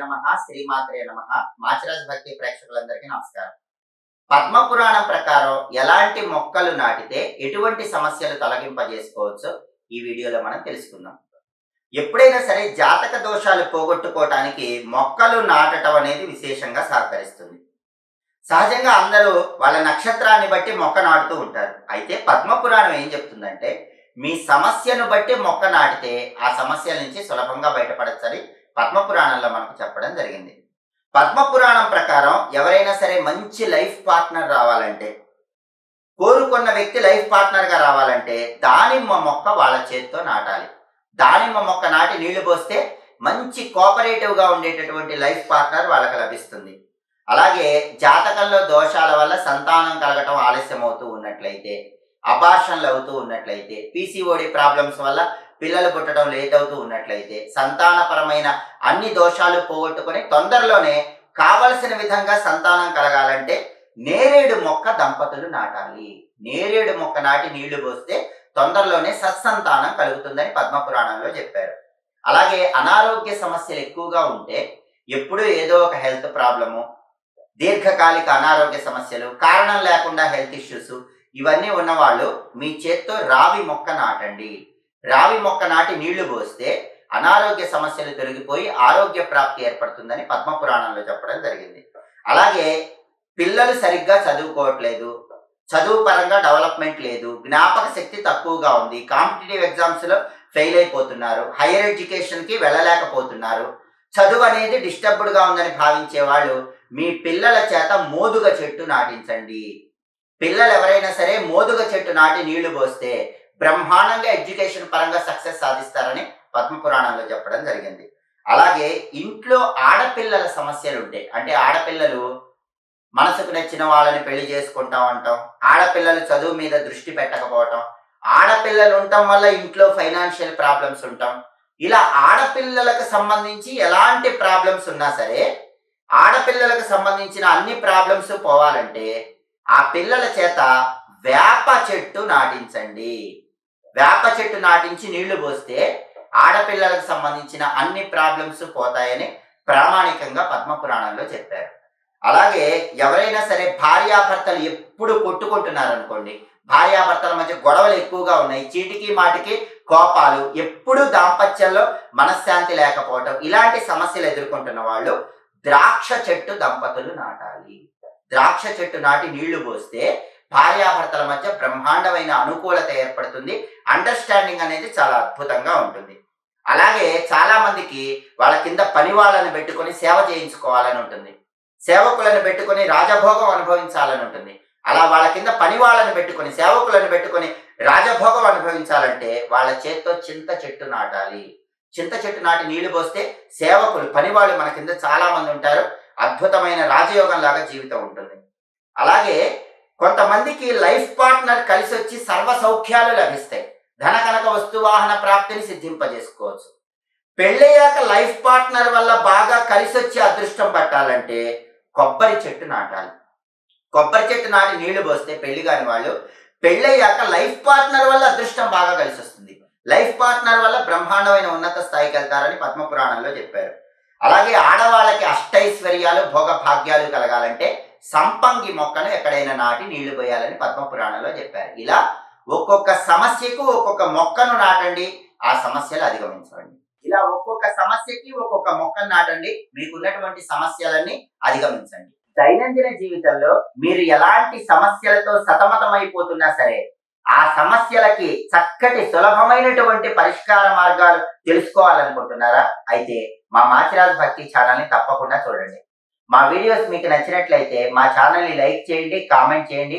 నమ శ్రీమాత్రే నమ. మాచిరాజ్ భక్తి ప్రేక్షకులందరికీ నమస్కారం. పద్మ పురాణం ప్రకారం ఎలాంటి మొక్కలు నాటితే ఎటువంటి సమస్యలు తొలగింపజేసుకోవచ్చో ఈ వీడియోలో మనం తెలుసుకుందాం. ఎప్పుడైనా సరే జాతక దోషాలు పోగొట్టుకోవటానికి మొక్కలు నాటడం అనేది విశేషంగా సహకరిస్తుంది. సహజంగా అందరూ వాళ్ళ నక్షత్రాన్ని బట్టి మొక్క నాటుతూ ఉంటారు. అయితే పద్మ పురాణం ఏం చెప్తుందంటే మీ సమస్యను బట్టి మొక్క నాటితే ఆ సమస్యల నుంచి సులభంగా బయటపడచ్చని పద్మ పురాణంలో మనకు చెప్పడం జరిగింది. పద్మ పురాణం ప్రకారం ఎవరైనా సరే మంచి లైఫ్ పార్ట్నర్ రావాలంటే కోరుకున్న వ్యక్తి లైఫ్ పార్ట్నర్గా రావాలంటే దానిమ్మ మొక్క వాళ్ళ చేతితో నాటాలి. దానిమ్మ మొక్క నాటి నీళ్ళు పోస్తే మంచి కోఆపరేటివ్గా ఉండేటటువంటి లైఫ్ పార్ట్నర్ వాళ్ళకి లభిస్తుంది. అలాగే జాతకంలో దోషాల వల్ల సంతానం కలగటం ఆలస్యం అవుతూ ఉన్నట్లయితే అబార్షన్లు అవుతూ ఉన్నట్లయితే పీసీఓడి ప్రాబ్లమ్స్ వల్ల పిల్లలు పుట్టడం లేట్ అవుతూ ఉన్నట్లయితే సంతానపరమైన అన్ని దోషాలు పోగొట్టుకొని తొందరలోనే కావలసిన విధంగా సంతానం కలగాలంటే నేరేడు మొక్క దంపతులు నాటాలి. నేరేడు మొక్క నాటి నీళ్ళు పోస్తే తొందరలోనే సత్సంతానం కలుగుతుందని పద్మపురాణంలో చెప్పారు. అలాగే అనారోగ్య సమస్యలు ఎక్కువగా ఉంటే ఎప్పుడూ ఏదో ఒక హెల్త్ ప్రాబ్లము దీర్ఘకాలిక అనారోగ్య సమస్యలు కారణం లేకుండా హెల్త్ ఇష్యూస్ ఇవన్నీ ఉన్నవాళ్ళు మీ చేత్తో రావి మొక్క నాటండి. రావి మొక్క నాటి నీళ్ళు పోస్తే అనారోగ్య సమస్యలు తొలగిపోయి ఆరోగ్య ప్రాప్తి ఏర్పడుతుందని పద్మపురాణంలో చెప్పడం జరిగింది. అలాగే పిల్లలు సరిగ్గా చదువుకోవట్లేదు చదువు పరంగా డెవలప్మెంట్ లేదు జ్ఞాపక శక్తి తక్కువగా ఉంది కాంపిటేటివ్ ఎగ్జామ్స్లో ఫెయిల్ అయిపోతున్నారు హైయర్ ఎడ్యుకేషన్కి వెళ్ళలేకపోతున్నారు. చదువు అనేది డిస్టర్బ్డ్గా ఉందని భావించే వాళ్ళు మీ పిల్లల చేత మోదుగ చెట్టు నాటించండి. పిల్లలు ఎవరైనా సరే మోదుగ చెట్టు నాటి నీళ్ళు పోస్తే బ్రహ్మాండంగా ఎడ్యుకేషన్ పరంగా సక్సెస్ సాధిస్తారని పద్మపురాణంలో చెప్పడం జరిగింది. అలాగే ఇంట్లో ఆడపిల్లల సమస్యలు ఉంటాయి అంటే ఆడపిల్లలు మనసుకు నచ్చిన వాళ్ళని పెళ్ళి చేసుకుంటాం అంటాం ఆడపిల్లలు చదువు మీద దృష్టి పెట్టకపోవటం ఆడపిల్లలు ఉండటం వల్ల ఇంట్లో ఫైనాన్షియల్ ప్రాబ్లమ్స్ ఉంటాం. ఇలా ఆడపిల్లలకు సంబంధించి ఎలాంటి ప్రాబ్లమ్స్ ఉన్నా సరే ఆడపిల్లలకు సంబంధించిన అన్ని ప్రాబ్లమ్స్ పోవాలంటే ఆ పిల్లల చేత వేప చెట్టు నాటించండి. వేప చెట్టు నాటించి నీళ్ళు పోస్తే ఆడపిల్లలకు సంబంధించిన అన్ని ప్రాబ్లమ్స్ పోతాయని ప్రామాణికంగా పద్మపురాణంలో చెప్పారు. అలాగే ఎవరైనా సరే భార్యాభర్తలు ఎప్పుడు కొట్టుకుంటున్నారు అనుకోండి భార్యాభర్తల మధ్య గొడవలు ఎక్కువగా ఉన్నాయి చీటికి మాటికి కోపాలు ఎప్పుడు దాంపత్యంలో మనశ్శాంతి లేకపోవటం ఇలాంటి సమస్యలు ఎదుర్కొంటున్న వాళ్ళు ద్రాక్ష చెట్టు దంపతులు నాటాలి. ద్రాక్ష చెట్టు నాటి నీళ్ళు పోస్తే భార్యాభర్తల మధ్య బ్రహ్మాండమైన అనుకూలత ఏర్పడుతుంది అండర్స్టాండింగ్ అనేది చాలా అద్భుతంగా ఉంటుంది. అలాగే చాలా మందికి వాళ్ళ కింద పని వాళ్ళని పెట్టుకొని సేవ చేయించుకోవాలని ఉంటుంది. సేవకులను పెట్టుకొని రాజభోగం అనుభవించాలని ఉంటుంది. అలా వాళ్ళ కింద పని వాళ్ళని పెట్టుకొని సేవకులను పెట్టుకొని రాజభోగం అనుభవించాలంటే వాళ్ళ చేత్తో చింత చెట్టు నాటాలి. చింత చెట్టు నాటి నీళ్ళు పోస్తే సేవకులు పనివాళ్ళు మన కింద చాలా మంది ఉంటారు. అద్భుతమైన రాజయోగం లాగా జీవితం ఉంటుంది. అలాగే కొంతమందికి లైఫ్ పార్ట్నర్ కలిసి వచ్చి సర్వ సౌఖ్యాలు లభిస్తాయి. ధన కనక వస్తువాహన ప్రాప్తిని సిద్ధింపజేసుకోవచ్చు. పెళ్ళయ్యాక లైఫ్ పార్ట్నర్ వల్ల బాగా కలిసి వచ్చే అదృష్టం పట్టాలంటే కొబ్బరి చెట్టు నాటాలి. కొబ్బరి చెట్టు నాటి నీళ్ళు పోస్తే పెళ్ళి కాని వాళ్ళు పెళ్ళయ్యాక లైఫ్ పార్ట్నర్ వల్ల అదృష్టం బాగా కలిసి వస్తుంది లైఫ్ పార్ట్నర్ వల్ల బ్రహ్మాండమైన ఉన్నత స్థాయికి వెళ్తారని పద్మపురాణంలో చెప్పారు. అలాగే ఆడవాళ్ళకి అష్టైశ్వర్యాలు భోగ భాగ్యాలు కలగాలంటే సంపంగి మొక్కను ఎక్కడైనా నాటి నీళ్ళు పోయాలని పద్మపురాణంలో చెప్పారు. ఇలా ఒక్కొక్క సమస్యకు ఒక్కొక్క మొక్కను నాటండి ఆ సమస్యలు అధిగమించండి. ఇలా ఒక్కొక్క సమస్యకి ఒక్కొక్క మొక్కను నాటండి మీకున్నటువంటి సమస్యలన్నీ అధిగమించండి. దైనందిన జీవితంలో మీరు ఎలాంటి సమస్యలతో సతమతమైపోతున్నా సరే ఆ సమస్యలకి చక్కటి సులభమైనటువంటి పరిష్కార మార్గాలు తెలుసుకోవాలనుకుంటున్నారా? అయితే మా మాచిరాజు భక్తి ఛానల్ని తప్పకుండా చూడండి. మా వీడియోస్ మీకు నచ్చినట్లయితే మా ఛానల్ని లైక్ చేయండి కామెంట్ చేయండి